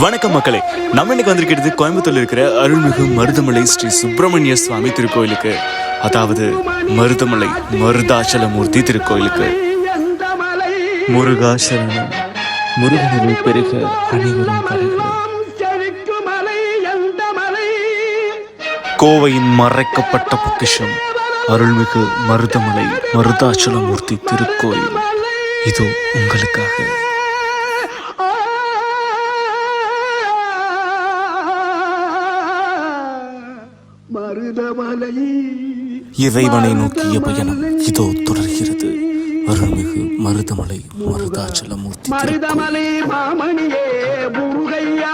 வணக்கம் மக்களே. நம்ம இன்னைக்கு வந்திருக்கிறது கோயம்புத்தூர்ல இருக்கிற அருள்மிகு மருதமலை ஸ்ரீ சுப்பிரமணிய சுவாமி திருக்கோயிலுக்கு. அதாவது மருதமலை மருதாச்சலமூர்த்தி திருக்கோயிலுக்கு. முருகாசரணம். முருகனில் பெருக அனைவரும் கருக கோவையின் மறைக்கப்பட்ட பொக்கிஷம் அருள்மிகு மருதமலை மருதாச்சலமூர்த்தி திருக்கோயில். இது உங்களுக்காக. இறைவனை நோக்கிய பயணம் இதோ தொடர்கிறது. அருள்மிகு மருதமலை மருதாச்சலமூர்த்தி மருதமலை மாமணியே முருகையா.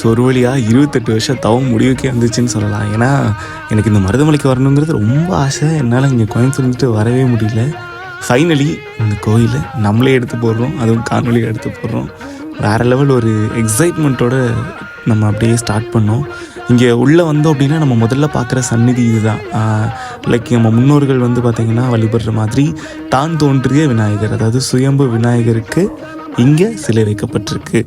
ஸோ ஒரு வழியா இருபத்தெட்டு வருஷம் தவம் முடிவுக்கே வந்துச்சுன்னு சொல்லலாம். ஏன்னா எனக்கு இந்த மருதமலைக்கு வரணுங்கிறது ரொம்ப ஆசை. என்னால் இங்கே கோயம்புத்தூர் வந்துட்டு வரவே முடியல. ஃபைனலி இந்த கோயிலை நம்மளே எடுத்து போடுறோம். அதுவும் காணொலியை எடுத்து போடுறோம். வேறு லெவல் ஒரு எக்ஸைட்மெண்ட்டோட நம்ம அப்படியே ஸ்டார்ட் பண்ணோம். இங்கே உள்ளே வந்தோம் அப்படின்னா நம்ம முதல்ல பார்க்குற சந்நிதி இதுதான். லைக் நம்ம முன்னோர்கள் வந்து பார்த்திங்கன்னா வழிபடுற மாதிரி தான் தோன்றிய விநாயகர். அதாவது சுயம்பு விநாயகருக்கு இங்கே சிலை வைக்கப்பட்டிருக்கு.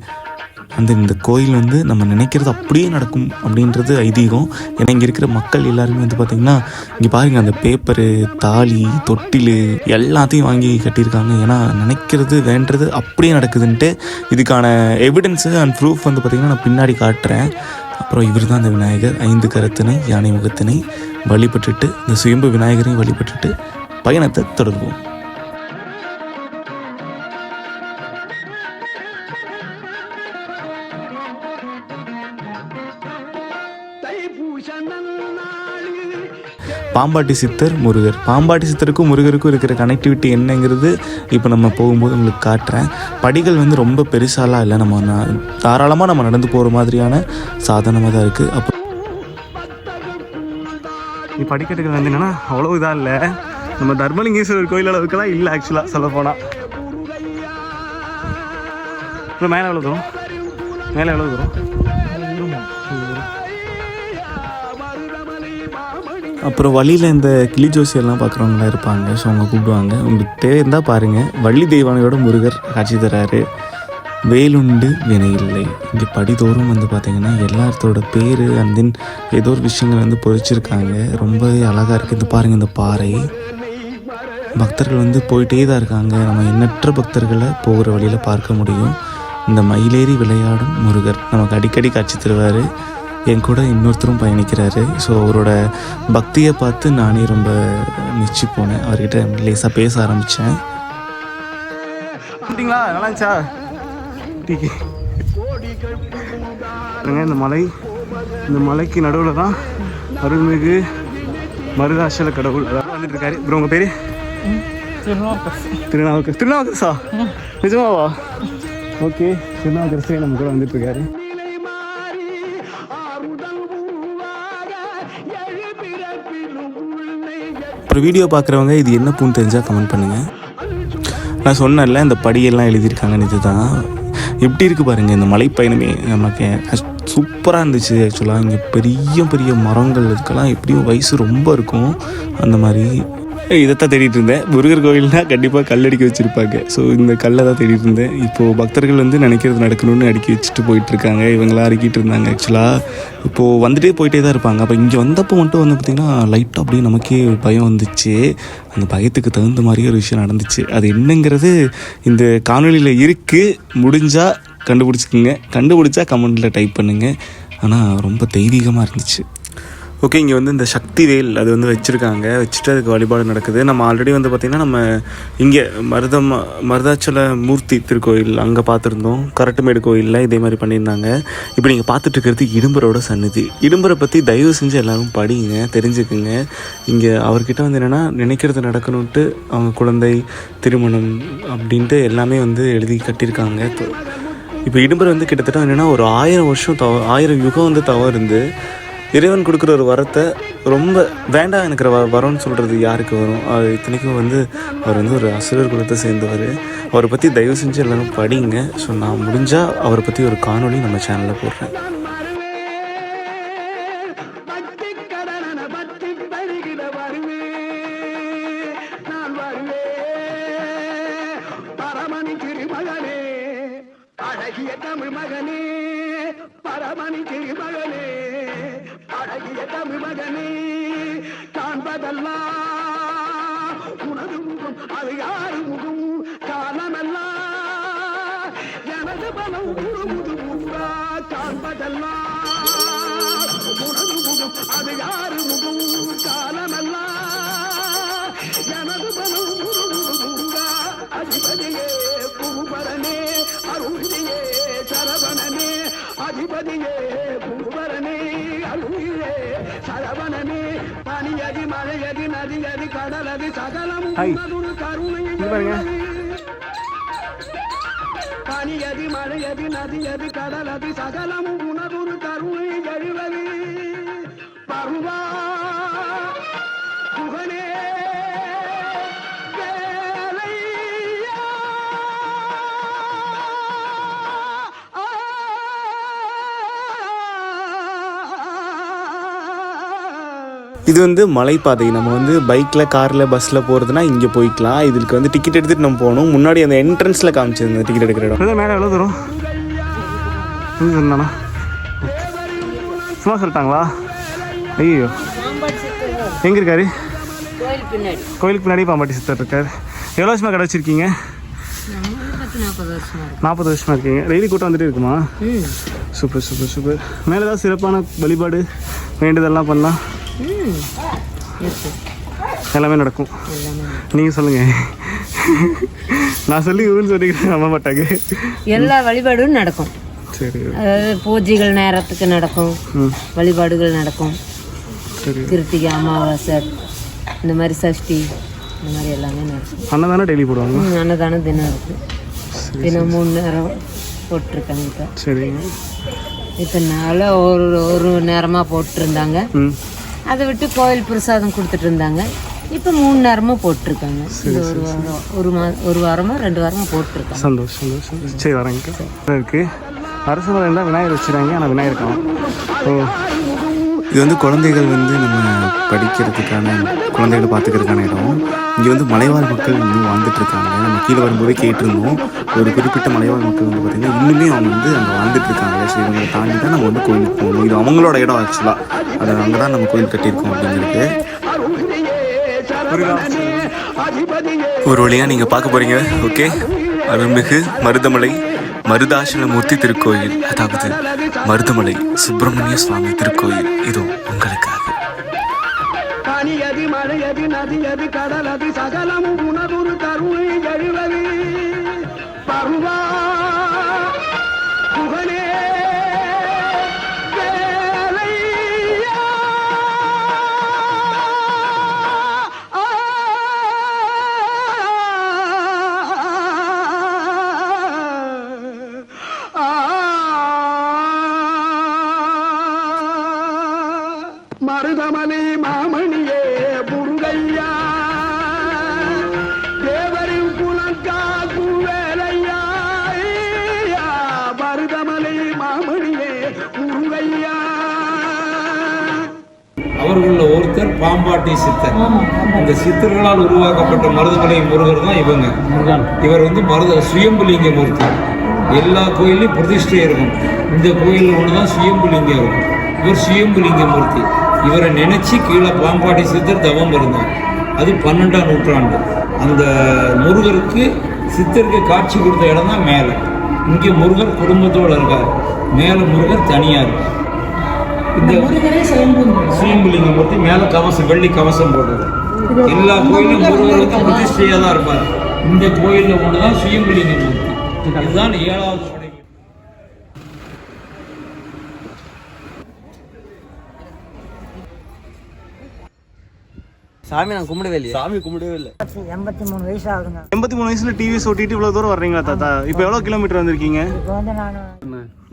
அந்த இந்த கோயில் வந்து நம்ம நினைக்கிறது அப்படியே நடக்கும் அப்படின்றது ஐதீகம். ஏன்னா இங்கே இருக்கிற மக்கள் எல்லாருமே வந்து பார்த்திங்கன்னா இங்கே பாருங்கள் அந்த பேப்பரு தாலி தொட்டில் எல்லாத்தையும் வாங்கி கட்டியிருக்காங்க. ஏன்னா நினைக்கிறது வேண்டது அப்படியே நடக்குதுன்ட்டு இதுக்கான எவிடன்ஸு அண்ட் ப்ரூஃப் வந்து பார்த்திங்கன்னா நான் பின்னாடி காட்டுறேன். அப்புறம் இவர் தான் அந்த விநாயகர். ஐந்து கரத்தினை யானை முகத்தினை வழிபட்டுட்டு இந்த சுயம்பு விநாயகரையும் வழிபட்டுட்டு பயணத்தை தொடர்வோம். பாம்பாட்டி சித்தர் முருகர். பாம்பாட்டி சித்தருக்கும் முருகருக்கும் இருக்கிற கனெக்டிவிட்டி என்னங்கிறது இப்போ நம்ம போகும்போது உங்களுக்கு காட்டுறேன். படிகள் வந்து ரொம்ப பெருசாலாம் இல்லை. நம்ம தாராளமாக நம்ம நடந்து போகிற மாதிரியான சாதனமாக தான் இருக்குது அப்போ நீ படிக்கட்டுகள் வந்து என்னன்னா அவ்வளோ இதாக இல்லை. நம்ம தர்மலிங்கேஸ்வரர் கோயில் அளவுக்குலாம் இல்லை ஆக்சுவலாக சொல்ல போனால் இப்போ மேலே எவ்வளோ தூரம்? மேலே எவ்வளோ தூரம்? அப்புறம் வழியில் இந்த கிளி ஜோசியெல்லாம் பார்க்குறவங்களாம் இருப்பாங்க. ஸோ அவங்க கூப்பிடுவாங்க. உங்களுக்கு தேவையிருந்தால் பாருங்கள் வள்ளி தெய்வானையோட முருகர் காட்சி தராரு. வேலுண்டு வினை இல்லை இங்கே படிதோறும் வந்து பார்த்திங்கன்னா எல்லாத்தோட பேர் அண்ட் தென் ஏதோ ஒரு விஷயங்கள் வந்து பொறிச்சிருக்காங்க. ரொம்பவே அழகாக இருக்குது இந்த பாருங்கள் இந்த பாறை. பக்தர்கள் வந்து போயிட்டே தான் இருக்காங்க. நம்ம எண்ணற்ற பக்தர்களை போகிற வழியில் பார்க்க முடியும். இந்த மயிலேறி விளையாடும் முருகர். நமக்கு அடிக்கடி காட்சி தருவார். என் கூட இன்னொருத்தரும் பயணிக்கிறாரு. ஸோ அவரோட பக்தியை பார்த்து நானே ரொம்ப மிச்சி போனேன். அவர்கிட்ட லேசாக பேச ஆரம்பித்தேன் அப்படிங்களா நல்லா இருந்துச்சா? டீக்கு பாருங்க, இந்த மலை? இந்த மலைக்கு நடுவில் தான் அருள்மிகு மருதாசல கடவுள். அதாவது வந்துட்டு இருக்காரு. ப்ரோ உங்கள் பேர்? திருநாவுக்கரசு. திருநாவுக்கரசா. நிஜமாவா? ஓகே. திருநாவுக்கரசே நம்ம கூட வந்துட்டு இருக்காரு. அப்புறம் வீடியோ பார்க்குறவங்க இது என்ன பூன்னு தெரிஞ்சால் கமெண்ட் பண்ணுங்கள் நான் சொன்னேன்ல இந்த படியெல்லாம் எழுதியிருக்காங்கன்னு இதுதான் எப்படி இருக்குது பாருங்கள் இந்த மலைப்பயணமே நமக்கு சூப்பராக இருந்துச்சு ஆக்சுவலாக இங்கே பெரிய பெரிய மரங்கள் இதுக்கெல்லாம் எப்படியும் வயசு ரொம்ப இருக்கும். அந்த மாதிரி இதைத்தான் தேடிட்டு இருந்தேன். முருகர் கோயில்னா கண்டிப்பாக கல்லடிக்க வச்சுருப்பாங்க. ஸோ இந்த கல்லை தான் தேடிட்டு இருந்தேன். இப்போது பக்தர்கள் வந்து நினைக்கிறது நடக்கணும்னு அடுக்கி வச்சுட்டு போயிட்டுருக்காங்க இவங்களாம் அடுக்கிட்டு இருந்தாங்க ஆக்சுவலாக இப்போது வந்துட்டே போயிட்டே தான் இருப்பாங்க. அப்போ இங்கே வந்தப்போ மட்டும் வந்து பார்த்திங்கன்னா லைட்டாக அப்படியே நமக்கே பயம் வந்துச்சு. அந்த பயத்துக்கு தகுந்த மாதிரியே ஒரு விஷயம் நடந்துச்சு. அது என்னங்கிறது இந்த காணொலியில் இருக்குது முடிஞ்சால் கண்டுபிடிச்சிக்கோங்க. கண்டுபிடிச்சா கமெண்ட்டில் டைப் பண்ணுங்கள் ஆனால் ரொம்ப தெய்வீகமாக இருந்துச்சு. ஓகே இங்கே வந்து இந்த சக்தி வேல் அது வந்து வச்சுருக்காங்க. வச்சுட்டு அதுக்கு வழிபாடு நடக்குது. நம்ம ஆல்ரெடி வந்து பார்த்திங்கன்னா நம்ம இங்கே மருதம் மருதாச்சல மூர்த்தி திருக்கோயில் அங்கே பார்த்துருந்தோம் கரட்டுமேடு கோயிலில் இதே மாதிரி பண்ணியிருந்தாங்க. இப்போ நீங்கள் பார்த்துட்டு இருக்கிறது இடும்பரோட சன்னதி இடும்பரை பற்றி தயவு செஞ்சு எல்லோரும் படிங்க தெரிஞ்சுக்குங்க. இங்கே அவர்கிட்ட வந்து என்னென்னா நினைக்கிறது நடக்கணுன்ட்டு அவங்க குழந்தை திருமணம் அப்படின்ட்டு எல்லாமே வந்து எழுதி கட்டியிருக்காங்க. இப்போ இப்போ இடும்பர் வந்து கிட்டத்தட்ட என்னென்னா ஒரு ஆயிரம் வருஷம் தவ ஆயிரம் யுகம் வந்து தவறு இருந்து இறைவன் கொடுக்குற ஒரு வரத்தை ரொம்ப வேண்டாம் எனக்கு வ வரம்னு சொல்கிறது யாருக்கு வரும்? அது இத்தனைக்கும் வந்து அவர் வந்து ஒரு அசுரர் குலத்தை சேர்ந்தவர். அவரை பற்றி தயவு செஞ்சு எல்லாரும் படிங்க. ஸோ நான் முடிஞ்சால் அவரை பற்றி ஒரு காணொலி நம்ம சேனலில் போடுறேன். அழகிய தமிழ் மகனே. பரமணி திருமகனே அழகிய தமிழ் மகனே காண்பதெல்லாம் உனது முகம் அது யாரு முகம் காலமெல்லாம் எனது பலம் உருமுது ஊரா காண்பதெல்லாம் உனது முகம் அது யாரு ஹாய். பாருங்க. பனியதி மழையதி நதியதி கடலதி சகலம் உனதுரு கருணை எழுவது பருவா இது வந்து மலைப்பாதை. நம்ம வந்து பைக்கில் காரில் பஸ்ஸில் போகிறதுனா இங்கே போய்க்கலாம். இதுக்கு வந்து டிக்கெட் எடுத்துகிட்டு நம்ம போகணும். முன்னாடி அந்த என்ட்ரன்ஸில் காமிச்சிருந்தேன் டிக்கெட் எடுக்கிற இடம் மேலே எவ்வளோ தூரம்? சொன்னானா சும்மா சொல்லிட்டாங்களா? ஐயோ எங்கே இருக்காரு? கோயிலுக்கு பின்னாடி பாம்பாட்டி சித்தர் இருக்கார். எவ்வளோ வருஷமாக கடை வச்சிருக்கீங்க? நாற்பது வருஷமா இருக்கீங்க. டெய்லி கூட்டம் வந்துட்டு இருக்குமா? ம். Super super super. மேலே ஏதாவது சிறப்பான வழிபாடு வேண்டுதெல்லாம் பண்ணால் ம் இருக்கு எல்லாமே நடக்கும். நீங்கள் சொல்லுங்கள் நான் சொல்லி இவருன்னு சொல்லிக்கிறேன் நம்ப மாட்டாங்க. எல்லா வழிபாடும் நடக்கும். சரி. அதாவது பூஜைகள் நேரத்துக்கு நடக்கும். வழிபாடுகள் நடக்கும். கிருத்திகை அமாவாசை இந்த மாதிரி சஷ்டி இந்த மாதிரி எல்லாமே நடக்கும். அண்ணன் தானே டெய்லி போடுவாங்க? அன்னதானம் தினம் இருக்கு. தினம் மூணு நேரம் போட்டிருக்காங்க இப்போ. சரிங்க. இத்தனை நாள் ஒரு ஒரு நேரமாக போட்டிருந்தாங்க. அதை விட்டு கோயில் பிரசாதம் கொடுத்துட்டு இருந்தாங்க. இப்போ மூணு நேரமும் போட்டிருக்காங்க. ஒரு வாரம் ஒரு மா ஒரு வாரமா ரெண்டு வாரமா போட்டிருக்காங்க. சந்தோஷம் சந்தோஷம். சரி வரேங்க இருக்கு. அரசு இருந்தால் விநாயகர் வச்சுறாங்க ஆனால் விநாயகர் காணும். ஓ. இது வந்து குழந்தைகள் வந்து நம்ம படிக்கிறதுக்கான குழந்தைகளை பார்த்துக்கிறதுக்கான இடம். இங்கே வந்து மலைவாழ் மக்கள் இன்னும் வாழ்ந்துட்டுருக்காங்க. நம்ம கீழே வரும்போதே கேட்டிருந்தோம். ஒரு குறிப்பிட்ட மலைவாழ் மக்கள் வந்து பார்த்திங்கன்னா இன்னுமே அவங்க வந்து அங்கே வாழ்ந்துட்டுருக்காங்க. ஸோ இவங்களை தாண்டி தான் நம்ம வந்து கோயிலுக்கு போகணும். இது அவங்களோட இடம் ஆக்சுவலாக அது அங்கே தான் நம்ம கோயில் கட்டியிருக்கோம் அப்படிங்கிறது ஒரு வழியாக நீங்கள் பார்க்க போகிறீங்க ஓகே. அருள்மிகு மருதமலை. மருதாசலமூர்த்தி திருக்கோயில் அதாவது மருதமலை சுப்பிரமணிய சுவாமி திருக்கோயில். இதோ உங்களுக்காக. பனியதி மழையதி நதியதி கடலதி சகலம் உணவுரு கருணை எழுவது. பருவா அவர்களில் ஒருத்தர் பாம்பாட்டி சித்தர். இந்த சித்தர்களால் உருவாக்கப்பட்ட மருதமலை முருகர் தான் இவங்க. இவர் வந்து மருத சுயம்புலிங்க மூர்த்தி எல்லா கோயிலையும் பிரதிஷ்டை இருக்கும். இந்த கோயிலில் ஒன்று தான் சுயம்புலிங்கம் இருக்கும். இவர் சுயம்புலிங்க மூர்த்தி இவரை நினைச்சு கீழே பாம்பாட்டி சித்தர் தவம் இருந்தார். அது பன்னெண்டாம் நூற்றாண்டு. அந்த முருகருக்கு சித்தருக்கு காட்சி கொடுத்த இடம் தான் மேலே. இங்கே முருகர் குடும்பத்தோடு இருக்கார். மேலே முருகர் தனியாக இருக்கார் இந்த சுயம்புலிங்க மூர்த்தி மேல கவசம் வெள்ளி கவசம் போடுறது. எல்லா கோயிலும் முருகர் வந்து பிரதிஷ்டையா தான் இருப்பார். இந்த கோயில்ல ஒண்ணுதான் சுயம்புலிங்க மூர்த்தி இதுதான் ஏழாவது படை சாமி நான் கும்பிடவே இல்லையே. சாமி கும்பிடவே இல்லை. எண்பத்தி மூணு வயசு ஆகுதுங்க. எண்பத்தி மூணு வயசுல டிவி ஓட்டிட்டு இவ்வளோ தூரம் வர்றீங்களா தாத்தா? இப்போ எவ்வளோ கிலோமீட்டர் வந்திருக்கீங்க? இப்போ வந்து நான்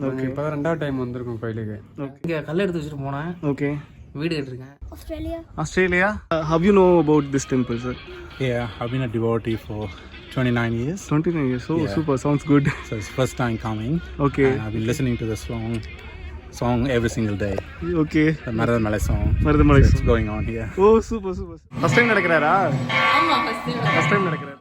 ஓகே இப்போ தான் ரெண்டாவது டைம் வந்திருக்கோம் கோயிலுக்கு. இங்கே கல் எடுத்து வச்சுட்டு போனேன். ஓகே வீடு கட்டிருக்கேன் Australia. How you know about this temple sir Yeah, I've been a devotee for 29 years. Twenty nine years oh super sounds good So it's first time coming. Okay And I've been listening to the song song every single day. Okay The Maradan Malay song. Marudhamalai So it's going on here. Oh super super first time நடக்கிறாரா? First time நடக்கிறாரு?